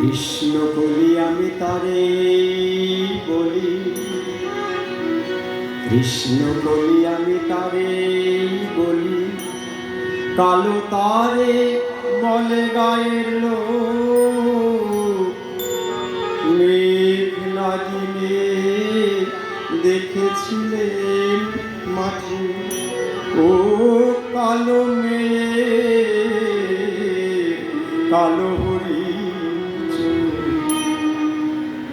কৃষ্ণ বলি, আমি তারে বলি। কৃষ্ণ বলি, আমি তারে বলি। কালো তারে বলে গায়ের মেঘ না দিনে দেখেছিলেন মাঠে ও কালো মেয়ে কালো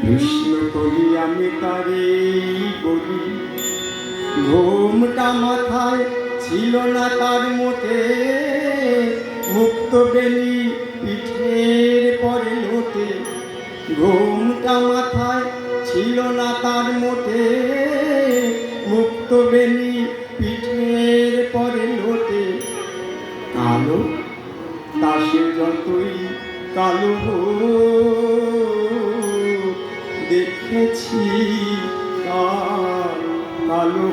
কৃষ্ণ বলি আমি তারে বলি ঘুমটা মাথায় ছিল না তার মোটে মুক্ত বেলি পিঠের পরে লোটে। ঘুমটা মাথায় ছিল না তার মোটে মুক্ত বেলি পিঠের পরে লোটে। কালো তাসে যতই কালো হোক, দেখেছি কালো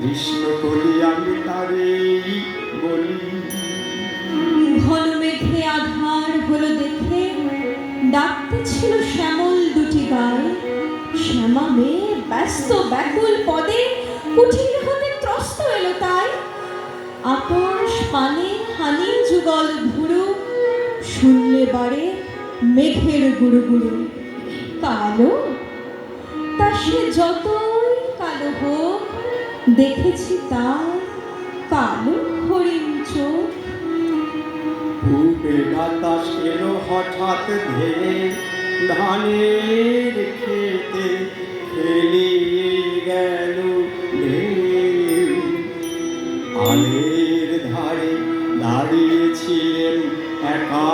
কৃষ্ণ বলি আমি তারে বলি। ঘন মেঘে আধার হলো দেখে ডাকতে ছিল শ্যামল দুটি গায়ে। শ্যামা মেয়ে ব্যস্ত ব্যাকুল পদে কুঠির হতে ত্রস্ত এলো তাই। আকাশ পানে হানি যুগল ভুরু শুনলে বারে মেঘের গুরু গুরু কালো? তা সে যতই কালো হোক দেখেছি তার কালো হরিণ চোখ। বাতাস এলো হঠাৎ ধেয়ে ধানের খেতে খেলিয়ে গেল। আলের ধারে দাঁড়িয়েছিলেন একা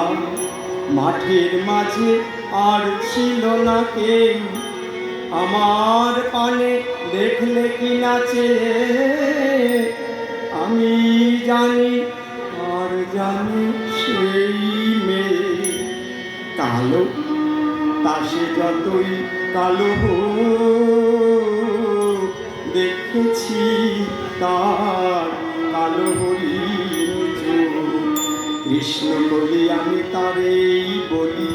মাঠের মাঝে আর ছিল না কেউ। আমার পানে দেখলে কি নাচে? আমি জানি, আর জানি সেই মেয়ে। কালো, তাসে যতই কালো দেখেছি তার কৃষ্ণ বলি, আমি তারেই বলি।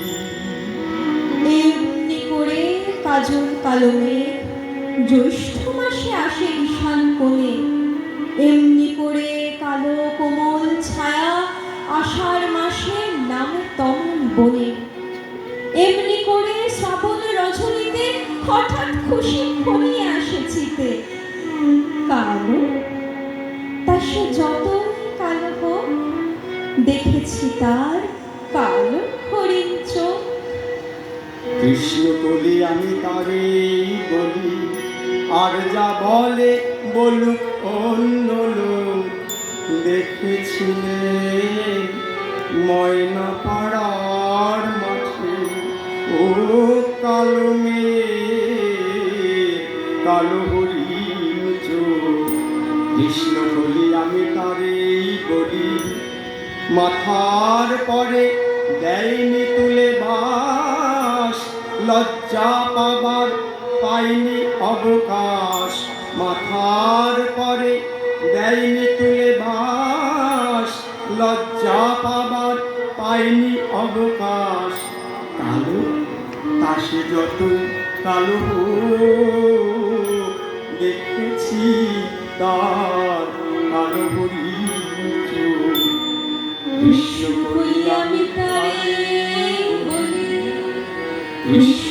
এমনি করে কাজল কালো জ্যৈষ্ঠ মাসে আসে ঈশান কোণে। এমনি করে কালো কোমল ছায়া আষাঢ় মাসে নামে তমন বনে। এমনি করে শ্রাবণ রজনীতে হঠাৎ খুশি ঘনিয়ে আসে চিতে কালো? তা সে যতই কালো হোক দেখেছি তার কালো হরিণ চোখ কৃষ্ণ বলি, আমি তারেই বলি, আর যা বলে বলুক অন্য লোক দেখেছিলে ময়না পাড়ার মাঠে ও কালো মেয়ে কালো হরিণ চোখ। কৃষ্ণ বলি, আমি তারেই বলি মাথার পরে দেয়নি তুলে বাস, লজ্জা পাবার পাইনি অবকাশ মাথার পরে দেয়নি তুলে বাস, লজ্জা পাবার পাইনি অবকাশ কালো তাসে যত কালো দেখেছি তার কালো চোখ। কৃষ্ণ